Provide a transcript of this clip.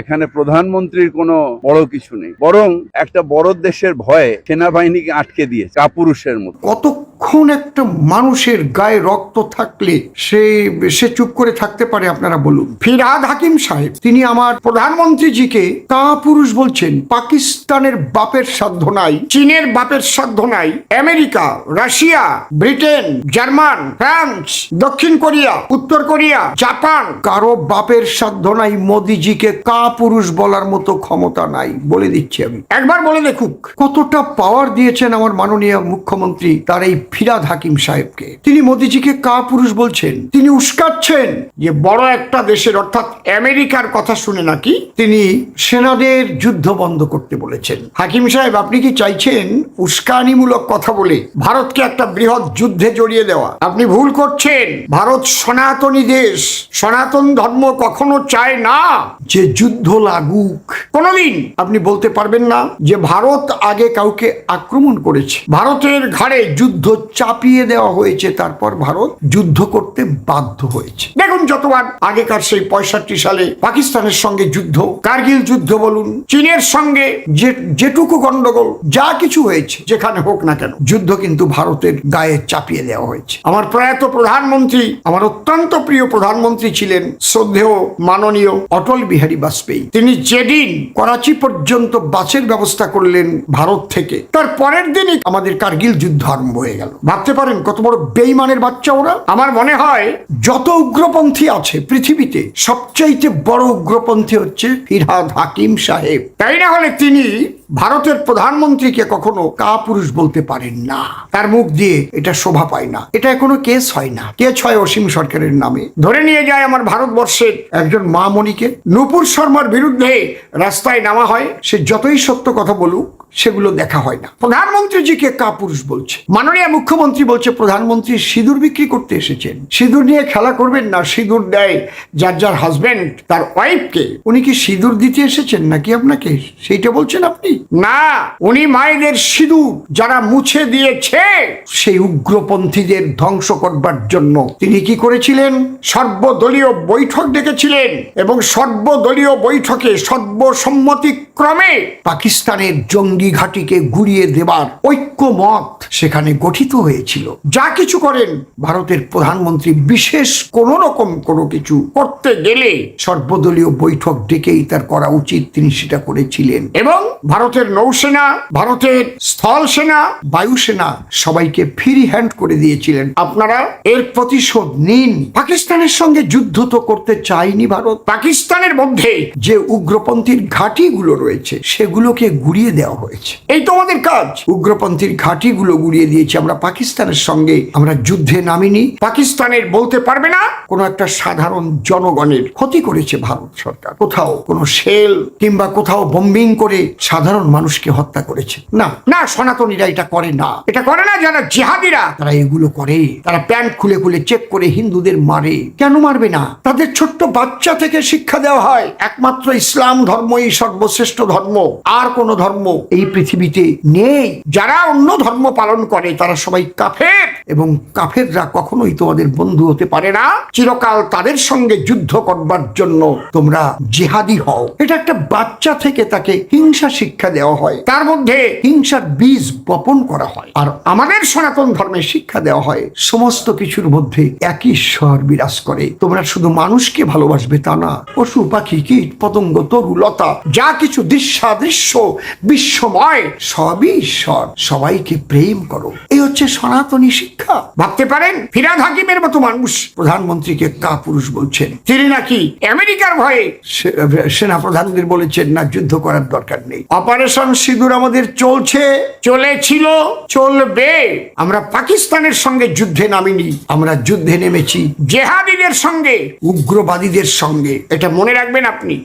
এখানে প্রধানমন্ত্রীর কোনো বড় কিছু নেই। বরং একটা বড় দেশের ভয়ে সেনাবাহিনীকে আটকে দিয়েছে, কাপুরুষের মতো। কতক্ষণ একটা মানুষের গায়ে রক্ত থাকলে সে সে চুপ করে থাকতে পারে, আপনারা বলুন? ফিরহাদ হাকিম সাহেব, তিনি আমার প্রধানমন্ত্রীজিকে তা পুরুষ বলছেন, পাকিস্তানের বাপের সাধ্য নাই, চীনের বাপের সাধ্য নাই, America, Russia, Britain, German, France, দক্ষিণ কোরিয়া, উত্তর কোরিয়া, জাপান, কারও বাপের সাধ্য নাই মোদিজিকে কা পুরুষ বলার মতো ক্ষমতা নাই বলে দিচ্ছি আমি। একবার বলে দেখুক। কতটা পাওয়ার দিয়েছেন আমার মাননীয় মুখ্যমন্ত্রী তার এই ফিরাদ হাকিম সাহেবকে। তিনি মোদিজিকে কা পুরুষ বলছেন তিনি উস্কাচ্ছেন। যে বড় একটা দেশের অর্থাৎ আমেরিকার কথা শুনে নাকি তিনি সেনাদের যুদ্ধ বন্ধ করতে বলেছেন। হাকিম সাহেব আপনি কি চাইছেন উস্কানিমূলক কথা বলে ভারতকে একটা বৃহৎ যুদ্ধে জড়িয়ে দেওয়া? আপনি ভুল করছেন। ভারত সনাতনী দেশ সনাতন ধর্ম কখনো চায় না। যে যুদ্ধ লাগুক কোনোদিন আপনি বলতে পারবেন না যে ভারত আগে কাউকে আক্রমণ করেছে। ভারতের ঘাড়ে যুদ্ধ চাপিয়ে দেওয়া হয়েছে, তারপর ভারত যুদ্ধ করতে বাধ্য হয়েছে। দেখুন যতবার আগেকার সেই পঁয়ষট্টি সালে পাকিস্তানের সঙ্গে যুদ্ধ, কার্গিল যুদ্ধ বলুন, চীনের সঙ্গে যে, যেটুকু গন্ডগোল, যা কিছু হয়েছে, যেখানে হোক না কেন, যুদ্ধ কিন্তু ভারতের গায়ে চাপিয়ে দেওয়া হয়েছে। আমার প্রয়াত প্রধানমন্ত্রী, আমার অত্যন্ত প্রিয় প্রধানমন্ত্রী ছিলেন, শ্রদ্ধেয়, মাননীয় অটল বিহারী বাজপেয়ী তিনি যেদিন করাচি পর্যন্ত বাসের ব্যবস্থা করলেন ভারত থেকে, তার পরের দিনই আমাদের কার্গিল যুদ্ধ আরম্ভ হয়ে গেল। ভাবতে পারেন কত বড় বেইমানের বাচ্চা ওরা? আমার মনে হয় যত উগ্রপন্থী আছে পৃথিবীতে, সবচাইতে বড় উগ্রপন্থী হচ্ছে ফিরহাদ হাকিম সাহেব। তাই না হলে তিনি ভারতের প্রধানমন্ত্রীকে কখনো কাপুরুষ বলতে পারেন না। তার মুখ দিয়ে এটা শোভা পায় না। এটা কোনো কেস হয় না। কেস হয় অসীম সরকারের নামে। ধরে নিয়ে যায় আমার ভারতবর্ষের একজন মা মণিকে। নূপুর শর্মার বিরুদ্ধে রাস্তায় নামা হয়। সে যতই সত্য কথা বলুক সেগুলো দেখা হয় না। প্রধানমন্ত্রীজিকে কাপুরুষ বলছে। মাননীয় মুখ্যমন্ত্রী বলছে, প্রধানমন্ত্রী সিঁদুর বিক্রি করতে এসেছেন। সিঁদুর নিয়ে খেলা করবেন না, সিঁদুর দেয় যার যার হাজবেন্ড তার ওয়াইফকে উনি কি সিঁদুর দিতে এসেছেন নাকি আপনাকে? সেইটা বলছেন আপনি? না, উনি মায়েদের সিঁদুর যারা মুছে দিয়েছে, সেই উগ্রপন্থীদের ধ্বংস করবার জন্য। তিনি কি করেছিলেন? সর্বদলীয় বৈঠক ডেকেছিলেন এবং সর্বদলীয় বৈঠকে সর্বসম্মতিক্রমে পাকিস্তানের জঙ্গি ঘাঁটিকে ঘুরিয়ে দেবার ঐক্যমত সেখানে গঠিত হয়েছিল। যা কিছু করেন ভারতের প্রধানমন্ত্রী বিশেষ কোন রকম কোনো কিছু করতে গেলে সর্বদলীয় বৈঠক ডেকেই তার করা উচিত তিনি সেটা করেছিলেন। এবং ভারতের নৌসেনা, ভারতের স্থল সেনা বায়ুসেনা সবাইকে ফ্রি হ্যান্ড করে দিয়েছিলেন। আপনারা এর প্রতিশোধ নিন। পাকিস্তানের সঙ্গে যুদ্ধ তো করতে চায়নি ভারত। পাকিস্তানের মধ্যে যে উগ্রপন্থীর ঘাঁটিগুলো রয়েছে সেগুলোকে গুড়িয়ে দেওয়া হয়েছে এই তো আমাদের কাজ। উগ্রপন্থীর ঘাঁটিগুলো গুড়িয়ে দিয়েছি আমরা পাকিস্তানের সঙ্গে। আমরা যুদ্ধে নামিনি। পাকিস্তানের বলতে পারবে না? কোনো একটা সাধারণ জনগণের ক্ষতি করেছে ভারত সরকার। কোথাও কোনো সেল কিংবা কোথাও বম্বিং করে সাধারণ মানুষকে হত্যা করেছে। না না, সনাতনীরা এটা করে না। এটা করে না যারা জিহাদিরা। তারা এগুলো করে। তারা প্যান্ট খুলে খুলে চেক করে হিন্দুদের মারে। কেন মারবে না? তাদের ছোট্ট বাচ্চা থেকে শিক্ষা দেওয়া হয়। একমাত্র ইসলাম ধর্মই সর্বশ্রেষ্ঠ ধর্ম। আর কোন ধর্ম এই পৃথিবীতে নেই। যারা অন্য ধর্ম পালন করে, তারা সবাই কাফের। এবং কাফেররা কখনোই তোমাদের বন্ধু হতে পারে না। চিরকাল তাদের সঙ্গে যুদ্ধ করবার জন্য তোমরা জেহাদি হও। এটা একটা বাচ্চা থেকে তাকে হিংসা শিক্ষা দেওয়া হয়। তার মধ্যে হিংসার বীজ বপন করা হয়। আর আমাদের সনাতন ধর্মের শিক্ষা দেওয়া হয়, সমস্ত কিছুর মধ্যে একই স্বর বিরাজ করে। তোমরা শুধু মানুষকে ভালোবাসবে তা না, পশু, পাখি, কীট, পতঙ্গ, তরু, লতা, যা কিছু দৃশ্যাদৃশ্য বিশ্বময় সবই ঈশ্বর সবাইকে প্রেম করো। এই হচ্ছে সনাতনী শিক্ষা। ভাবতে পারেন? ফিরাদ হাকিমের মতো মানুষ। প্রধানমন্ত্রীকে কা পুরুষ বলছেন। তিনি নাকি আমেরিকার ভয়ে? সেনা প্রধানদের বলেছেন না যুদ্ধ করার দরকার নেই। অপারেশন সিঁদুর আমাদের চলছে। চলেছিল চলবে। আমরা পাকিস্তানের সঙ্গে যুদ্ধে নামিনি। আমরা যুদ্ধে নেমেছি। জেহাদিদের সঙ্গে। উগ্রবাদীদের সঙ্গে। এটা মনে রাখবেন আপনি।